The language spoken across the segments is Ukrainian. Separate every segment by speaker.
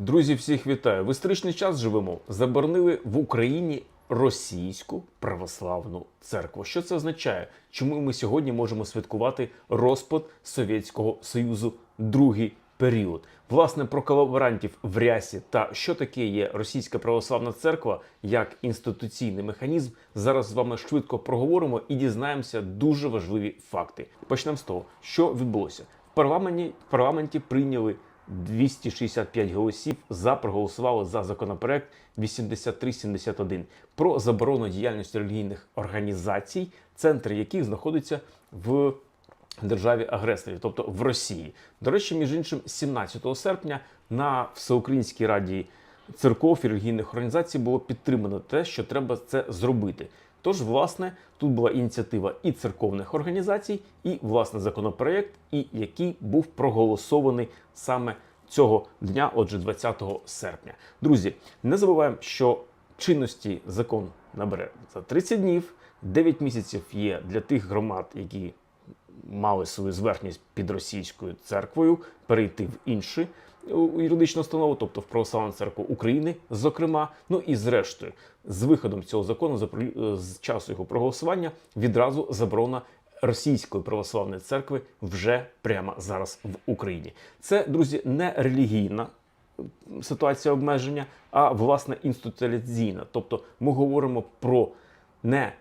Speaker 1: Друзі, всіх вітаю! В історичний час живемо. Заборонили в Україні російську православну церкву. Що це означає? Чому ми сьогодні можемо святкувати розпад Совєтського Союзу другий період? Власне, про колаборантів в рясі та що таке є російська православна церква як інституційний механізм. Зараз з вами швидко проговоримо і дізнаємося дуже важливі факти. Почнемо з того, що відбулося в парламенті. В парламенті прийняли 265 голосів за проголосували за законопроект 8371 про заборону діяльності релігійних організацій, центр яких знаходиться в державі-агресорі, тобто в Росії. До речі, між іншим, 17 серпня на Всеукраїнській раді церков і релігійних організацій було підтримано те, що треба це зробити. Тож, власне, тут була ініціатива і церковних організацій, і власне законопроект, і який був проголосований саме цього дня, отже, 20 серпня. Друзі, не забуваємо, що чинності закон набере за 30 днів. 9 місяців є для тих громад, які мали свою зверхність під російською церквою, перейти в інші юридичну установу, тобто в Православну церкву України, зокрема. Ну і зрештою, з виходом цього закону, за при- з часу його проголосування, відразу заборона Російської православної церкви вже прямо зараз в Україні. Це, друзі, не релігійна ситуація обмеження, а власне інституціалізаційна. Тобто ми говоримо про не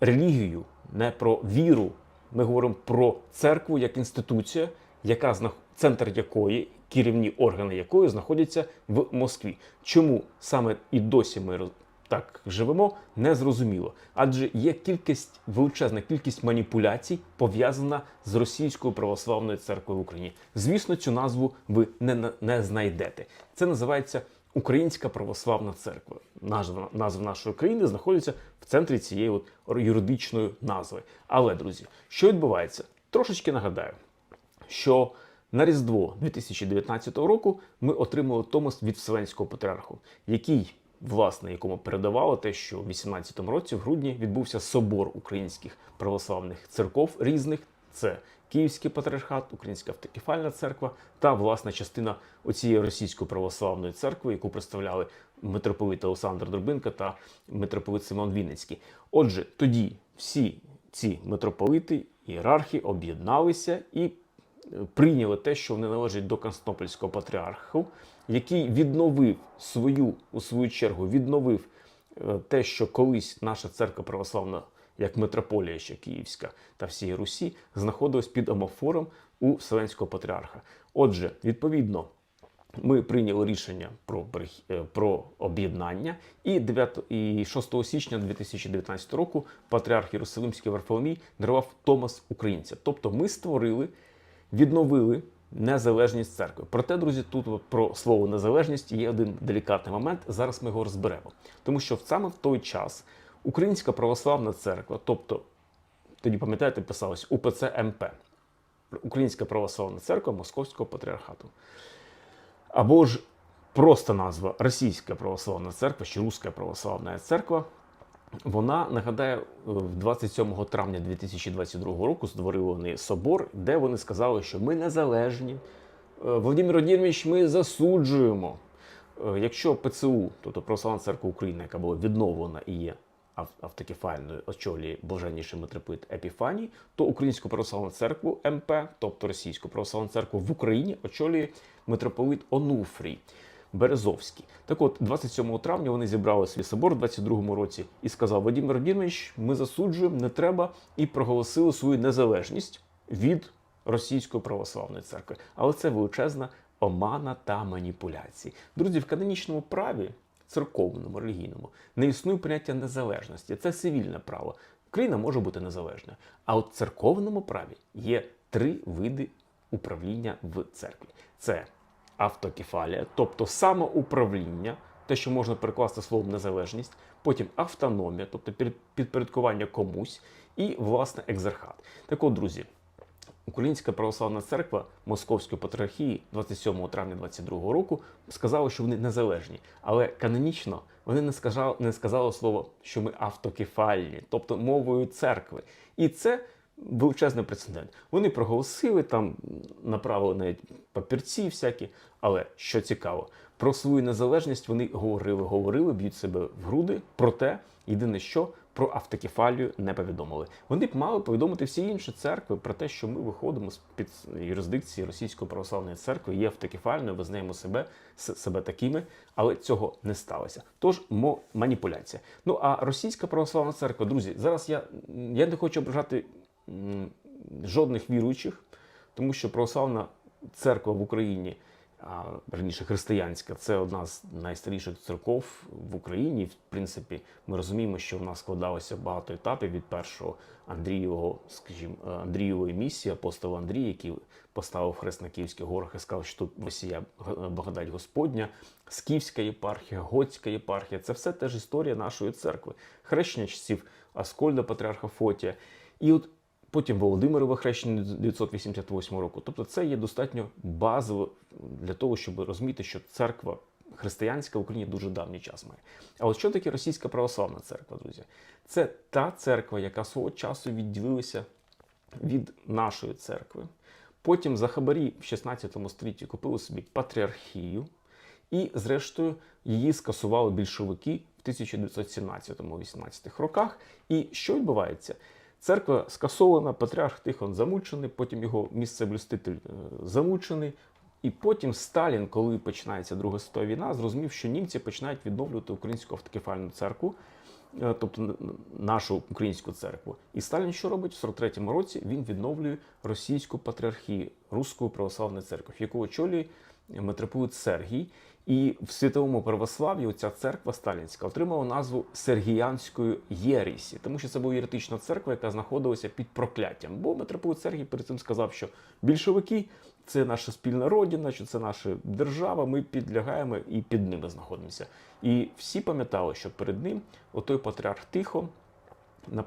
Speaker 1: релігію, не про віру. Ми говоримо про церкву як інституція, яка центр якої, керівні органи якої знаходяться в Москві. Чому саме і досі ми так живемо, не зрозуміло. Адже є кількість величезна кількість маніпуляцій пов'язана з російською православною церквою в Україні. Звісно, цю назву ви не, не знайдете. Це називається Українська православна церква. Назва, назва нашої країни знаходиться в центрі цієї от юридичної назви. Але, друзі, що відбувається? Трошечки нагадаю, що на Різдво 2019 року ми отримали Томас від Вселенського патріарху, який, власне, якому передавало те, що в 18 році, в грудні, відбувся собор українських православних церков різних. Це Київський патріархат, Українська автокефальна церква та власна частина оцієї російської православної церкви, яку представляли митрополит Олександр Дробинка та митрополит Симон Вінницький. Отже, тоді всі ці митрополити, ієрархи об'єдналися і е, прийняли те, що вони належать до Константинопольського патріарху, який відновив свою, у свою чергу, відновив е, те, що колись наша церква православна, як митрополія ще Київська та всієї Русі, знаходилась під амофором у Вселенського патріарха. Отже, відповідно, ми прийняли рішення про, е, про об'єднання, і 9, і 6 січня 2019 року патріарх Єрусалимський Варфоломій дарував Томас Українця. Тобто ми створили, відновили незалежність церкви. Проте, друзі, тут про слово незалежність є один делікатний момент. Зараз ми його розберемо. Тому що саме в той час Українська православна церква, тобто тоді пам'ятаєте, писалось УПЦ МП, Українська православна церква Московського патріархату. Або ж просто назва Російська православна церква чи Руська православна церква. Вона нагадаю, 27 травня 2022 року створили вони собор, де вони сказали, що ми незалежні. Е, Володимир Владимирович, ми засуджуємо. Е, Якщо ПЦУ, тобто Православна церква України, яка була відновлена і є ав- автокефальною, очолює блаженніший митрополит Епіфаній, то Українську православну церкву МП, тобто Російську православну церкву в Україні, очолює митрополит Онуфрій. Березовський. Так от, 27 травня вони зібрали свій собор у 22-му році і сказав Вадим Родінович, ми засуджуємо, не треба, і проголосили свою незалежність від Російської православної церкви. Але це величезна омана та маніпуляції. Друзі, в канонічному праві, церковному, релігійному, не існує поняття незалежності. Це цивільне право. Країна може бути незалежною. А от в церковному праві є три види управління в церкві. Це автокефалія, тобто самоуправління, те, що можна перекласти словом незалежність, потім автономія, тобто під- підпорядкування комусь, і власне екзархат. Так от, друзі, Українська православна церква Московської патріархії 27 травня 22 року сказала, що вони незалежні, але канонічно вони не сказали, не сказали слово, що ми автокефальні, тобто мовою церкви. І це величезний прецедент. Вони проголосили там, направили навіть папірці всякі. Але що цікаво, про свою незалежність вони говорили, говорили, б'ють себе в груди. Проте, єдине що про автокефалію не повідомили. Вони б мали повідомити всі інші церкви про те, що ми виходимо з під юрисдикції Російської православної церкви, є автокефальною, визнаємо себе себе такими, але цього не сталося. Тож мо маніпуляція. Ну а російська православна церква, друзі, зараз я, я не хочу ображати жодних віруючих, тому що православна церква в Україні, раніше християнська, це одна з найстаріших церков в Україні. В принципі, ми розуміємо, що в нас складалося багато етапів від першого Андрієвого, скажімо, е, Андрієвої місії, апостола Андрій, який поставив хрест на Київських горах і сказав, що тут Росія благодать Господня, Скіфська єпархія, Готська єпархія. Це все теж історія нашої церкви. Хрещення часів Аскольда, патріарха Фотія. І от потім Володимирове хрещення 988 року. Тобто це є достатньо базово для того, щоб розуміти, що церква християнська в Україні дуже давній час має. А от що таке російська православна церква, друзі? Це та церква, яка свого часу відділилася від нашої церкви. Потім за хабарі в 16 столітті купили собі патріархію, і, зрештою, її скасували більшовики в 1917-18 роках. І що відбувається? Церква скасована, патріарх Тихон замучений, потім його місцеблюститель е, замучений. І потім Сталін, коли починається Друга світова війна, зрозумів, що німці починають відновлювати українську автокефальну церкву, е, тобто нашу українську церкву. І Сталін що робить? В 43-му році він відновлює російську патріархію, Руську православну церкву, яку очолює митрополит Сергій. І в світовому православ'ї ця церква сталінська отримала назву Сергіянської Єресі, тому що це була єретична церква, яка знаходилася під прокляттям. Бо митрополит Сергій перед цим сказав, що більшовики це наша спільна родина, що це наша держава. Ми підлягаємо і під ними знаходимося. І всі пам'ятали, що перед ним отой патріарх Тихо е,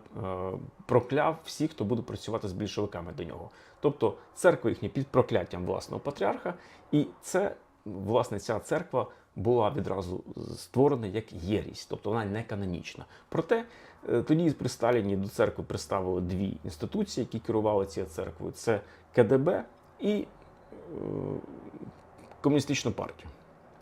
Speaker 1: прокляв всіх, хто буде працювати з більшовиками до нього. Тобто церква їхня під прокляттям власного патріарха, і це власне ця церква була відразу створена як єрість, тобто вона не канонічна. Проте е, тоді при Сталіні до церкви приставили дві інституції, які керували цією церквою: це КДБ і е, комуністичну партію.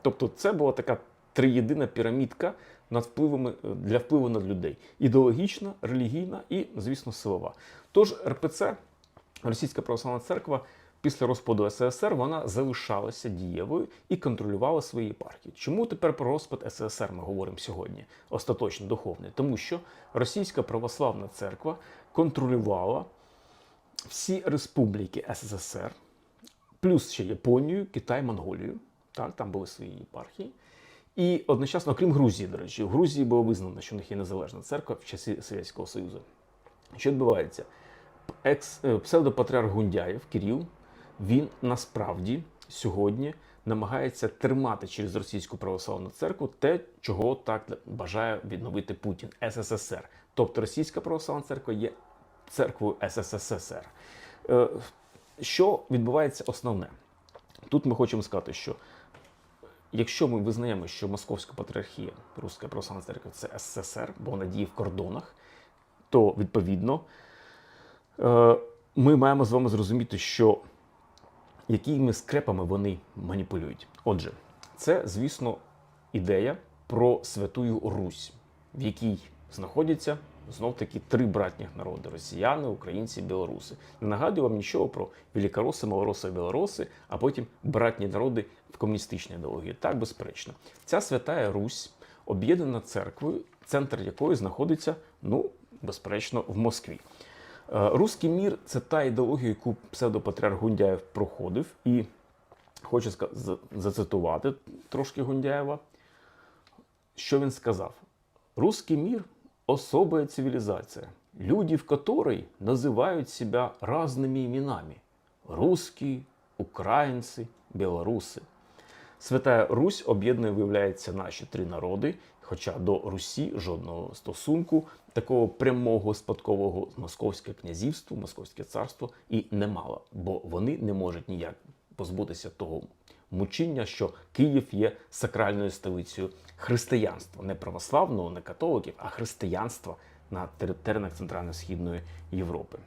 Speaker 1: Тобто, це була така триєдина пірамідка над впливами е, для впливу над людей: ідеологічна, релігійна і, звісно, силова. Тож РПЦ, Російська православна церква, після розпаду СССР вона залишалася дієвою і контролювала свої єпархії. Чому тепер про розпад СССР ми говоримо сьогодні? Остаточно духовний, тому що Російська православна церква контролювала всі республіки СССР, плюс ще Японію, Китай, Монголію. Так, там були свої єпархії. І одночасно, окрім Грузії, до речі, в Грузії було визнано, що в них є незалежна церква в часі Совєтського Союзу. Що відбувається? Екс, е, псевдопатріарх Гундяєв Кирил, він насправді сьогодні намагається тримати через російську православну церкву те, чого так бажає відновити Путін СССР. Тобто Російська православна церква є церквою СССР. Е, Що відбувається основне? Тут ми хочемо сказати, що якщо ми визнаємо, що Московська патріархія, Руська православна церква це СССР, бо вона діє в кордонах, то відповідно е, ми маємо з вами зрозуміти, що якими скрепами вони маніпулюють. Отже, це, звісно, ідея про Святую Русь, в якій знаходяться знов таки три братніх народи: росіяни, українці, білоруси. Не нагадую вам нічого про великороси, малороси, білоруси, а потім братні народи в комуністичній ідеології. Так, безперечно, ця святая Русь об'єднана церквою, центр якої знаходиться, ну, безперечно, в Москві. Е, Руський мір це та ідеологія, яку псевдопатріарх Гундяєв проходив, і хочу зацитувати трошки Гундяєва. Що він сказав? Русский мир – особая цивилизация, люди в которой называют себя разными именами – русские, українці, білоруси. Свята Русь об'єднує, виявляється, наші три народи, хоча до Русі жодного стосунку такого прямого спадкового Московське князівство, Московське царство і не мало, бо вони не можуть ніяк позбутися того мучіння, що Київ є сакральною столицею християнства, не православного, не католиків, а християнства на теренах Центрально-Східної Європи.